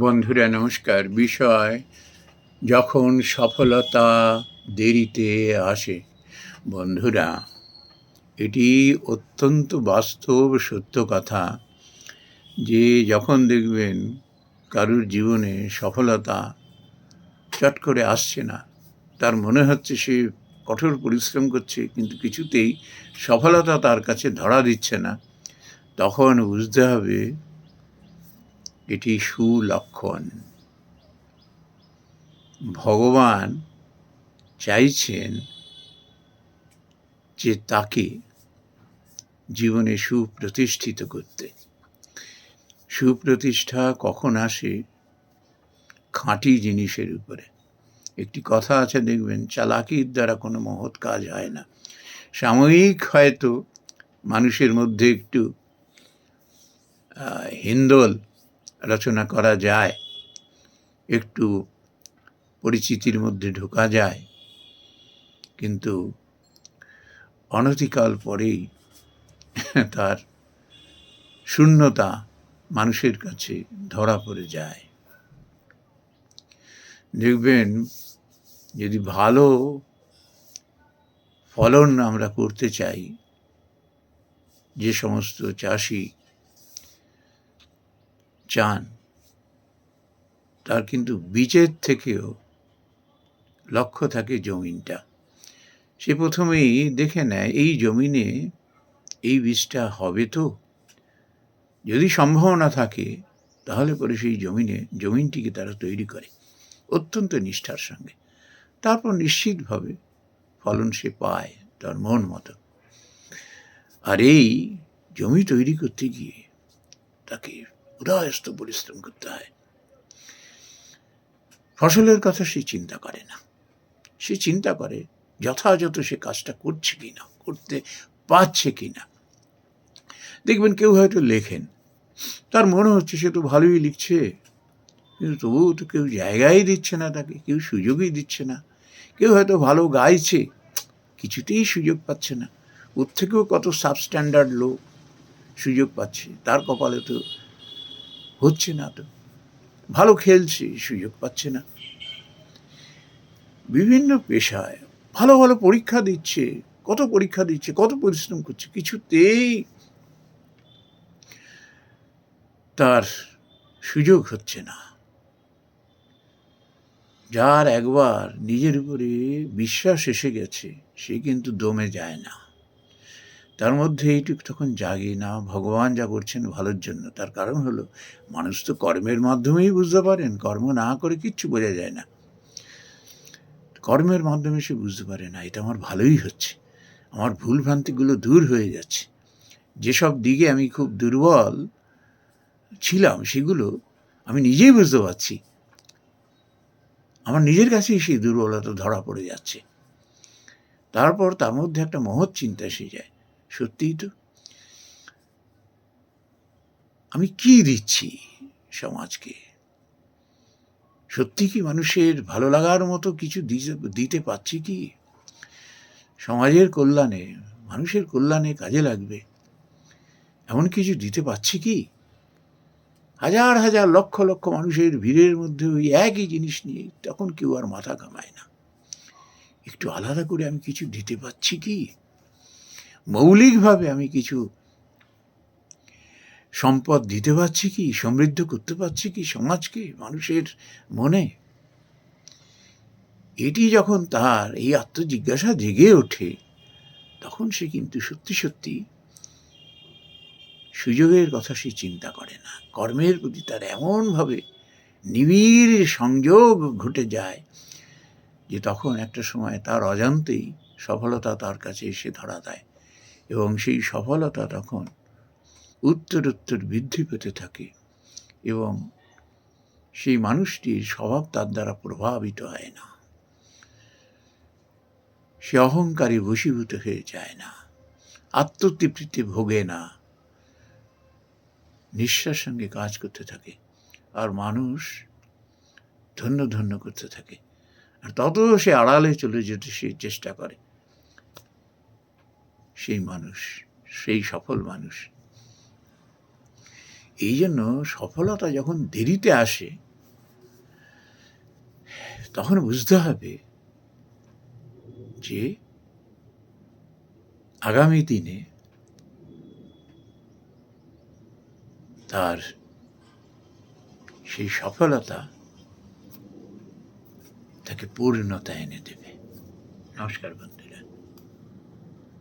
বন্ধুরা, নমস্কার। বিষয়, যখন সফলতা দেরিতে আসে, বন্ধুরা, এটি অত্যন্ত বাস্তব, সত্য কথা যে যখন দেখবেন কারুর জীবনে সফলতা চট করে আসছে না, তার মনে হচ্ছে সে কঠোর পরিশ্রম করছে, কিন্তু কিছুতেই সফলতা তার কাছে ধরা দিচ্ছে না, তখন বুঝতে হবে এটি সুলক্ষণ। ভগবান চাইছেন যে তাকে জীবনে সুপ্রতিষ্ঠিত করতে। সুপ্রতিষ্ঠা কখন আসে? খাঁটি জিনিসের উপরে। একটি কথা আছে, দেখবেন, চালাকির দ্বারা কোনো মহৎ কাজ হয় না। সাময়িক হয়তো মানুষের মধ্যে একটু হিন্দোল রচনা করা যায়, একটু পরিচিতির মধ্যে ঢোকা যায়, কিন্তু অনতিকাল পরেই তার শূন্যতা মানুষের কাছে ধরা পড়ে যায়। দেখবেন, যদি ভালো ফলন আমরা করতে চাই, যে সমস্ত চাষি চান, তার কিন্তু বীজের থেকেও লক্ষ্য থাকে জমিনটা। সে প্রথমেই দেখে নেয়, এই জমিনে এই বীজটা হবে তো? যদি সম্ভাবনা থাকে, তাহলে পরে সেই জমিনে, জমিনটিকে তারা তৈরি করে, অত্যন্ত নিষ্ঠার সঙ্গে। তারপর নিশ্চিতভাবে ফলন সে পায় তার মন মতো। আর এই জমি তৈরি করতে গিয়ে তাকে উদয়স্ত পরিশ্রম করতে হয় ফসলের কথা সে চিন্তা করে না। সে চিন্তা করে যথাযথ সে কাজটা করছে কি না করতে পারছে কি না দেখবেন কেউ হয়তো লেখেন, তার মনে হচ্ছে সে তো ভালোই লিখছে, কিন্তু তবুও তো কেউ জায়গায় দিচ্ছে না তাকে, কেউ সুযোগই দিচ্ছে না। কেউ হয়তো ভালো গাইছে, কিছুতেই সুযোগ পাচ্ছে না। ওর থেকেও কত সাবস্ট্যান্ডার্ড লোক সুযোগ পাচ্ছে, তার কপালে তো হচ্ছে না তো। ভালো খেলছে, সুযোগ পাচ্ছে না। বিভিন্ন পেশায় ভালো ভালো পরীক্ষা দিচ্ছে, কত পরীক্ষা দিচ্ছে, কত পরিশ্রম করছে, কিছুতেই তার সুযোগ হচ্ছে না। যার একবার নিজের উপরে বিশ্বাস এসে গেছে, সে কিন্তু দমে যায় না। তার মধ্যে এইটুকু তখন জাগে না, ভগবান যা করছেন ভালোর জন্য। তার কারণ হলো, মানুষ তো কর্মের মাধ্যমেই বুঝতে পারেন, কর্ম না করে কিচ্ছু বোঝা যায় না। কর্মের মাধ্যমে সে বুঝতে পারে, না, এটা আমার ভালোই হচ্ছে। আমার ভুল ভ্রান্তিগুলো দূর হয়ে যাচ্ছে। যেসব দিকে আমি খুব দুর্বল ছিলাম, সেগুলো আমি নিজেই বুঝতে পারছি। আমার নিজের কাছেই সেই দুর্বলতা ধরা পড়ে যাচ্ছে। তারপর তার মধ্যে একটা মহৎ চিন্তা এসে যায়। সত্যিই তো? আমি কি দিচ্ছি সমাজকে? সত্যি কি মানুষের ভালো লাগার মতো কিছু দিতে পারছি কি? সমাজের কল্যাণে, মানুষের কল্যাণে কাজে লাগবে। এমন কিছু দিতে পারছি কি? হাজার হাজার লক্ষ লক্ষ মানুষের ভিড়ের মধ্যে ওই একই জিনিস নিয়ে তখন কেউ আর মাথা কামায় না। একটু আলাদা করে আমি কিছু দিতে পারছি কি? মৌলিকভাবে আমি কিছু সম্পদ দিতে পারছি কি? সমৃদ্ধ করতে পারছি কি সমাজকে, মানুষের মনে? এটি যখন তার এই আত্মজিজ্ঞাসা জেগে ওঠে, তখন সে কিন্তু সত্যি সত্যি সুযোগের কথা সে চিন্তা করে না। কর্মের প্রতি তার এমনভাবে নিবিড় সংযোগ ঘটে যায় যে তখন একটা সময় তার অজান্তেই সফলতা তার কাছে এসে ধরা দেয়। এবং সেই সফলতা তখন উত্তর উত্তর বৃদ্ধি পেতে থাকে এবং সেই মানুষটির স্বভাব তার দ্বারা প্রভাবিত হয় না। সে অহংকারে বশীভূত হয়ে যায় না, আত্মতৃপ্তিতে ভোগে না, নিঃশ্বাস সঙ্গে কাজ করতে থাকে আর মানুষ ধন্য ধন্য করতে থাকে। আর তত সে আড়ালে চলে যেতে সে চেষ্টা করে। সেই মানুষ, সেই সফল মানুষ। এই জন্য সফলতা যখন দেরিতে আসে, তখন বুঝতে হবে যে আগামী দিনে তার সেই সফলতা তাকে পূর্ণতা এনে দেবে। নমস্কার বন্ধু।